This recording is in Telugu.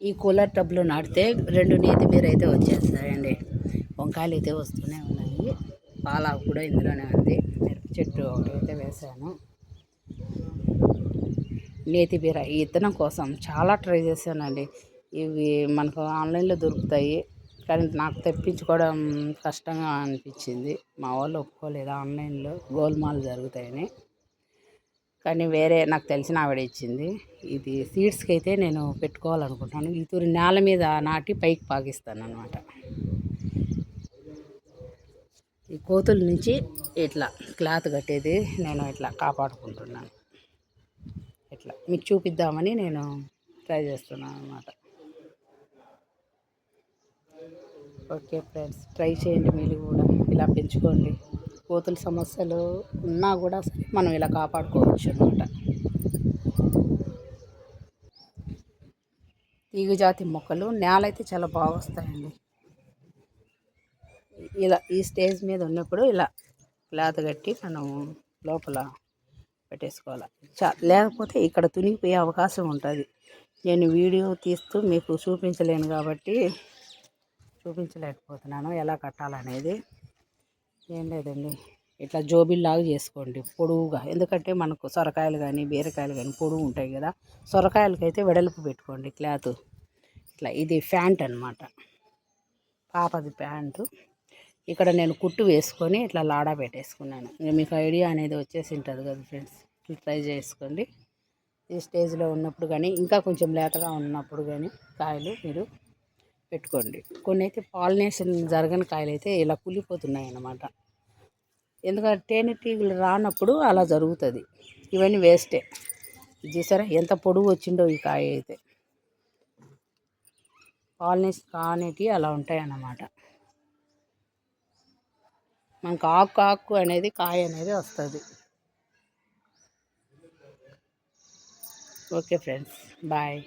ఈ కూలర్ టబ్లో నాటితే రెండు నేతి మీరు అయితే వచ్చేస్తాయండి. వంకాయలు అయితే వస్తూనే ఉన్నాయి. పాలాకు కూడా ఇందులోనే ఉంది. మిరప చెట్టు ఒకటి అయితే వేసాను నేతి బీర ఈ ఇత్తనం కోసం చాలా ట్రై చేశానండి. ఇవి మనకు ఆన్లైన్లో దొరుకుతాయి. కానీ నాకు తెప్పించుకోవడం కష్టంగా అనిపించింది. మా వాళ్ళు ఒప్పుకోలేదు. ఆన్లైన్లో గోల్మాల్ జరుగుతాయని. కానీ వేరే నాకు తెలిసిన ఆవిడ ఇచ్చింది. ఇది సీడ్స్కి అయితే నేను పెట్టుకోవాలనుకుంటున్నాను. ఈ తూరి నేల మీద నాటి పైకి పాకిస్తాను అనమాట ఈ కోతుల నుంచి ఇట్లా క్లాత్ కట్టేది నేను ఇట్లా కాపాడుకుంటున్నాను. ఇట్లా మీకు చూపిద్దామని నేను ట్రై చేస్తున్నాను అనమాట ఓకే ఫ్రెండ్స్ ట్రై చేయండి మీరు కూడా. ఇలా పెంచుకోండి. కోతుల సమస్యలు ఉన్నా కూడా సరే మనం ఇలా కాపాడుకోవచ్చు అనమాట తీగజాతి మొక్కలు నేల అయితే చాలా బాగా వస్తాయండి. ఇలా ఈ స్టేజ్ మీద ఉన్నప్పుడు ఇలా క్లాత్ కట్టి మనం లోపల పెట్టేసుకోవాలి. చా లేకపోతే ఇక్కడ తునిగిపోయే అవకాశం ఉంటుంది. నేను వీడియో తీస్తూ మీకు చూపించలేను కాబట్టి చూపించలేకపోతున్నాను. ఎలా కట్టాలనేది ఏం లేదండి. ఇట్లా జోబిల్లాగా చేసుకోండి పొడవుగా. ఎందుకంటే మనకు సొరకాయలు కానీ బీరకాయలు కానీ పొడువు ఉంటాయి కదా. సొరకాయలకైతే వెడల్పు పెట్టుకోండి క్లాత్. ఇట్లా ఇది ప్యాంట్ అనమాట పాపది ప్యాంటు. ఇక్కడ నేను కుట్టు వేసుకొని ఇట్లా లాడా పెట్టేసుకున్నాను. ఇంకా మీకు ఐడియా అనేది వచ్చేసి ఉంటుంది కదా ఫ్రెండ్స్. ట్రై చేసుకోండి. ఈ స్టేజ్లో ఉన్నప్పుడు కానీ ఇంకా కొంచెం లేతగా ఉన్నప్పుడు కానీ కాయలు మీరు పెట్టుకోండి. కొన్ని అయితే పాలినేషన్ జరగని కాయలు అయితే ఇలా కులిపోతున్నాయి అన్నమాట ఎందుకంటే తేనెటీగలు రానప్పుడు అలా జరుగుతుంది. ఇవన్నీ వేస్టే. చూసారా ఎంత పొడుగు వచ్చిండో ఈ కాయ అయితే. పాలినేషన్ కానేటి అలా ఉంటాయి అన్నమాట మనకు ఆకు ఆకు అనేది కాయ అనేది వస్తుంది. Okay friends. బాయ్.